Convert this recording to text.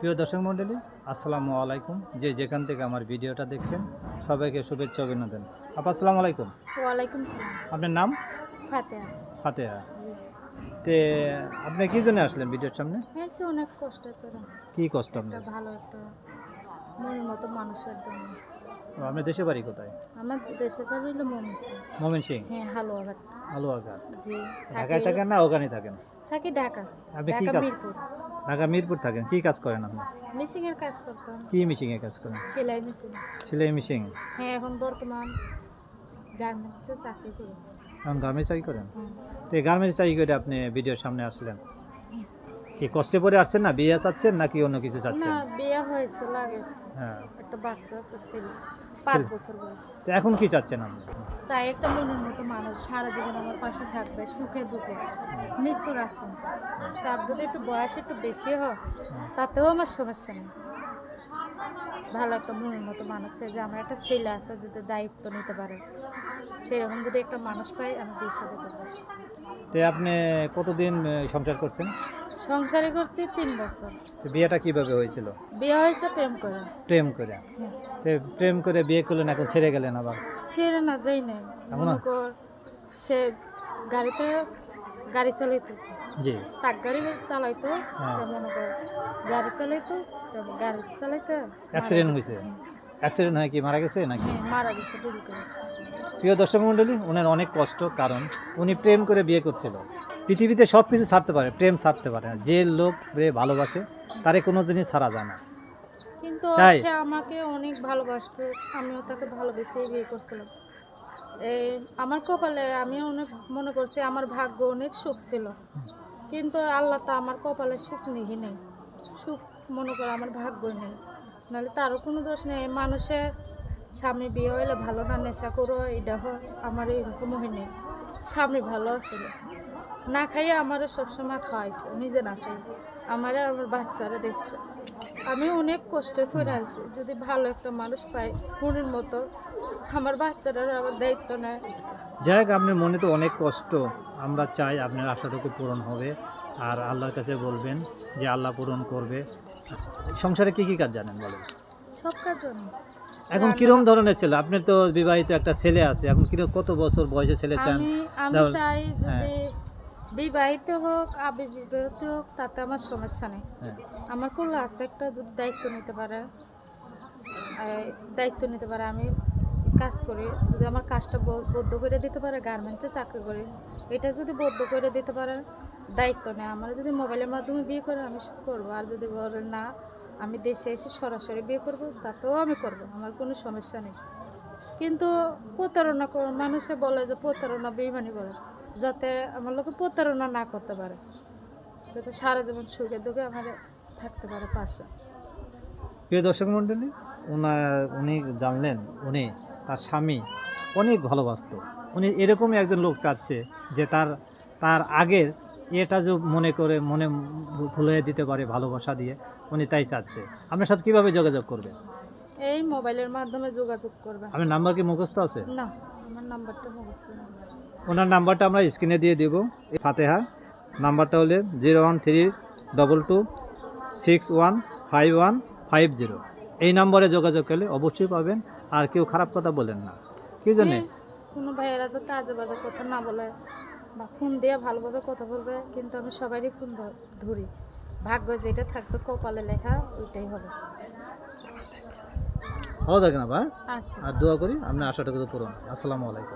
প্রিয় দর্শক মণ্ডলী আসসালামু আলাইকুম। যে যেখান থেকে আমার ভিডিওটা দেখছেন সবাইকে শুভেচ্ছা অভিনন্দন। আপা আসসালামু আলাইকুম। ওয়ালাইকুম সালাম। আপনার নাম? ফাতেহা। ফাতেহা। তে আপনি কি জন্য আসলেন ভিডিওর সামনে? হয়েছে অনেক কষ্ট করে। কি কষ্ট আপনার? ভালো একটা মনের মতো মানুষের জন্য। আপনার দেশে বাড়ি কোথায়? আমার দেশে বাড়ি হলো মমসি মোমেন সিং হ্যাঁ হালুয়াঘাট। আলুয়াঘাট জি ঢাকায় থাকেন না ওখানে থাকেন? থাকি ঢাকা আপনি কি ঢাকা কাজ? মিরপুর। ঢাকা মিরপুর থাকেন? কি কাজ করেন আপনি? মেশিনের কাজ করতাম। কি মিশিংয়ে কাজ করেন? সেলাই মেশিন। সেলাই মিশিং হ্যাঁ এখন বর্তমান গার্মেন্টসে চাকরি করি। এখন গার্মেন্টস চাকরি করেন? হ্যাঁ। তো এই গার্মেন্টস চাকরি করে আপনি ভিডিওর সামনে আসলেন? কি কষ্টে পড়ে আসছেন না বিয়ে চাচ্ছেন নাকি অন্য কিছু চাচ্ছেন? না বিয়ে হয়েছিল আগে হ্যাঁ। একটা বাচ্চা আছে ছেলে। পাঁচ বছর বয়স। তো এখন কি চাচ্ছেন আপনি? চাই একটা মনের মতো মানুষ সারা জীবন আমার পাশে থাকবে সুখে দুঃখে মৃত্যু রাখুন তার যদি একটু বয়স একটু বেশি হয় তাতেও আমার সমস্যা নেই। ভালো একটা মনের মতো মানুষ চাই যে আমার একটা ছেলে আছে যাতে দায়িত্ব নিতে পারে। সেরকম যদি একটা মানুষ পাই আমি বিয়ে সাথে করব। তো আপনি কতদিন সংসার করছেন? সংসারে করছি তিন বছর। তো বিয়েটা কীভাবে হয়েছিল? বিয়ে হয়েছে প্রেম করে। প্রেম করে? হ্যাঁ। তো প্রেম করে বিয়ে করলেন এখন ছেড়ে গেলেন আবার? ছেড়ে না যাই না সে গাড়িতে গাড়ি চালাইতো জি ট্রাক গাড়ি চালাইতো হ্যাঁ। সে মনে কর গাড়ি চালাইতো গাড়ি চালাইতো গেছে। হয়েছে? অ্যাক্সিডেন্ট হয়ে কি মারা গেছে নাকি হ্যাঁ মারা গেছে ডুবি করে প্রিয় দর্শক মণ্ডলী ওনার অনেক কষ্ট কারণ উনি প্রেম করে বিয়ে করছিল পৃথিবীতে সব কিছু ছাড়তে পারে প্রেম ছাড়তে পারে না যে লোক ভালোবাসে তারে কোনো জিনিস ছাড়া যায় না কিন্তু? সে আমাকে অনেক ভালোবাসতো আমিও তাকে ভালোবেসেই বিয়ে করছিলাম এই আমার কপালে আমি অনেক মনে করছি আমার ভাগ্য অনেক সুখ ছিল। কিন্তু আল্লাহ তা আমার কপালে সুখ নেই নেই। সুখ মনে করে আমার ভাগ্য নেই। নাহলে তারও কোনো দোষ নেই। মানুষের স্বামী বিয়ে হইলে ভালো না, নেশা করো এটা হয় আমার এরকম হয়নি স্বামী ভালো আছিল না। খাইয়ে আমারও সবসময় খাওয়াইছে, নিজে না খাই আমার আমার বাচ্চারা দেখছে। আমি অনেক কষ্টে ফিরে আইছি যদি ভালো একটা মানুষ পাই মনের মতো। আমার বাচ্চারা আমার দায়িত্ব নেয়। যাই হোক আপনার মনে তো অনেক কষ্ট। আমরা চাই আপনার আশাটুকু পূরণ হবে। আর আল্লাহর কাছে বলবেন যে আল্লাহ পূরণ করবে। সংসারে কি কি কাজ জানেন বলেন? সব কাজ এখন কিরম ধরনের ছেলে? আপনার তো বিবাহিত একটা ছেলে আছে। এখন কিরম কত বছর বয়সে ছেলে চান? আমি আমি চাই হ্যাঁ। যদি বিবাহিত হোক আবিবাহিত হোক তাতে আমার সমস্যা নেই। হ্যাঁ। আমার কোনো আছে একটা যদি দায়িত্ব নিতে পারে দায়িত্ব নিতে পারে আমি কাজ করি যদি আমার কাজটা বদ্ধ করে দিতে পারে গার্মেন্টসে চাকরি করি এটা যদি বদ্ধ করে দিতে পারে দায়িত্ব নেই। আমার যদি মোবাইলের মাধ্যমে বিয়ে করে আমি সব করব আর যদি বলে না আমি দেশে এসে সরাসরি বিয়ে করব তাতেও আমি করব আমার কোনো সমস্যা নেই। কিন্তু প্রতারণা কর মানুষে বলে যে প্রতারণা বেইমানি করে। যাতে আমার লোকে প্রতারণা না করতে পারে। যাতে সারা জীবন সুখে দুঃখে আমার থাকতে পারে পাশে। প্রিয় দর্শক মণ্ডলী ওনার উনি জানলেন উনি তার স্বামী অনেক ভালোবাসতো। উনি এরকমই একজন লোক চাচ্ছে যে তার তার আগের এটা যে মনে করে মনে ভুলে দিতে পারে ভালোবাসা দিয়ে উনি তাই চাচ্ছে। আপনার সাথে কীভাবে যোগাযোগ করবে এই মোবাইলের মাধ্যমে যোগাযোগ করবে আমার নাম্বার কি মুখস্থ আছে? না আমার নাম্বারটা মুখস্থ। ওনার নাম্বারটা আমরা স্ক্রিনে দিয়ে দেব ফাতেহা। নাম্বারটা হলে zero one three double two six one five one five zero. এই নম্বরে যোগাযোগ করলে অবশ্যই পাবেন আর কেউ খারাপ কথা বলেন না। কি জন্যে হ্যাঁ, কোনো ভাইয়েরা যাতে আজে বাজে কথা না বলে বা ফোন দিয়ে ভালোভাবে কথা বলবে কিন্তু আমি সবারই ফোন ধরি। ভাগ্য যেটা থাকবে কপালে লেখা ওইটাই হবে। ভালো থাকেন আবার আচ্ছা। আর দোয়া করি আপনার আশাটাকে তো পূরণ। আসসালামু আলাইকুম।